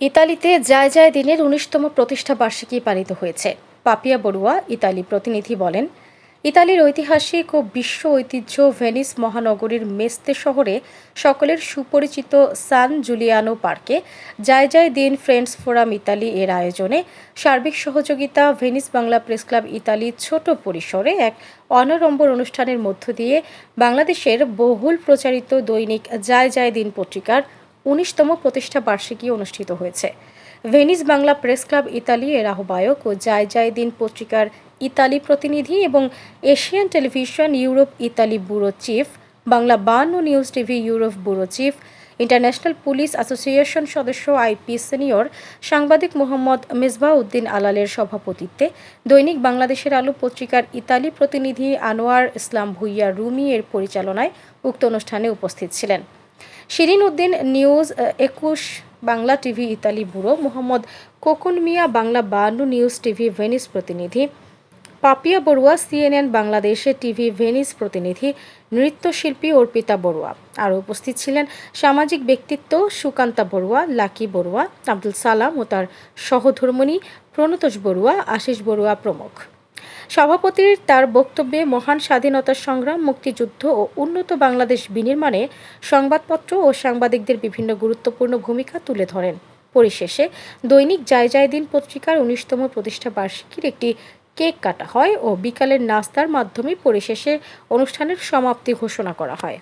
ইতালিতে যায় যায় দিনের উনিশতম প্রতিষ্ঠা বার্ষিকী পালিত হয়েছে। পাপিয়া বড়ুয়া, ইতালি প্রতিনিধি বলেন, ইতালির ঐতিহাসিক ও বিশ্ব ঐতিহ্য ভেনিস মহানগরীর মেস্তে শহরে সকলের সুপরিচিত সান জুলিয়ানো পার্কে যায় যায় দিন ফ্রেন্ডস ফোরাম ইতালি এর আয়োজনে সার্বিক সহযোগিতা, Venice Bangla press club Italy ছোট পরিসরে এক অনারম্বর অনুষ্ঠানের মধ্য দিয়ে বাংলাদেশের বহুল প্রচারিত দৈনিক যায় যায় দিন পত্রিকার উনিশতম প্রতিষ্ঠা বার্ষিকী অনুষ্ঠিত হয়েছে। Venice Bangla press club Italy এর আহ্বায়ক ও যায় যায় দিন পত্রিকার ইতালি প্রতিনিধি এবং Asian television Europe Italy bureau chief, Bangla বান ও news TV Europe bureau chief, international police association সদস্য আইপি সিনিয়র সাংবাদিক মোহাম্মদ মেজবাহ উদ্দিন আলালের সভাপতিত্বে দৈনিক বাংলাদেশের আলো পত্রিকার ইতালি প্রতিনিধি আনোয়ার ইসলাম ভুইয়া রুমি এর পরিচালনায় উক্ত অনুষ্ঠানে উপস্থিত ছিলেন। শিরিন উদ্দিন নিউজ একুশ, Bangla TV, Italy bureau. Mohammad Kokun Miah, Bangla বান্ন নিউজ টিভি, ভেনিস প্রতিনিধি। পাপিয়া বড়ুয়া, সিএনএন বাংলাদেশের টিভি, ভেনিস প্রতিনিধি। নৃত্যশিল্পী অর্পিতা বড়ুয়া। আর উপস্থিত ছিলেন সামাজিক ব্যক্তিত্ব সুকান্তা বড়ুয়া, লাকি বড়ুয়া, আব্দুল সালাম ও তার সহধর্মণী প্রণতোষ বড়ুয়া, আশিস বড়ুয়া প্রমুখ। সভাপতির তার বক্তব্যে মহান স্বাধীনতা সংগ্রাম, মুক্তিযুদ্ধ ও উন্নত বাংলাদেশ বিনির্মাণে সংবাদপত্র ও সাংবাদিকদের বিভিন্ন গুরুত্বপূর্ণ ভূমিকা তুলে ধরেন। পরিশেষে, দৈনিক যায় যায় দিন পত্রিকার উনিশতম প্রতিষ্ঠা বার্ষিকীর একটি কেক কাটা হয় ও বিকালের নাস্তার মাধ্যমে পরিশেষে অনুষ্ঠানের সমাপ্তি ঘোষণা করা হয়।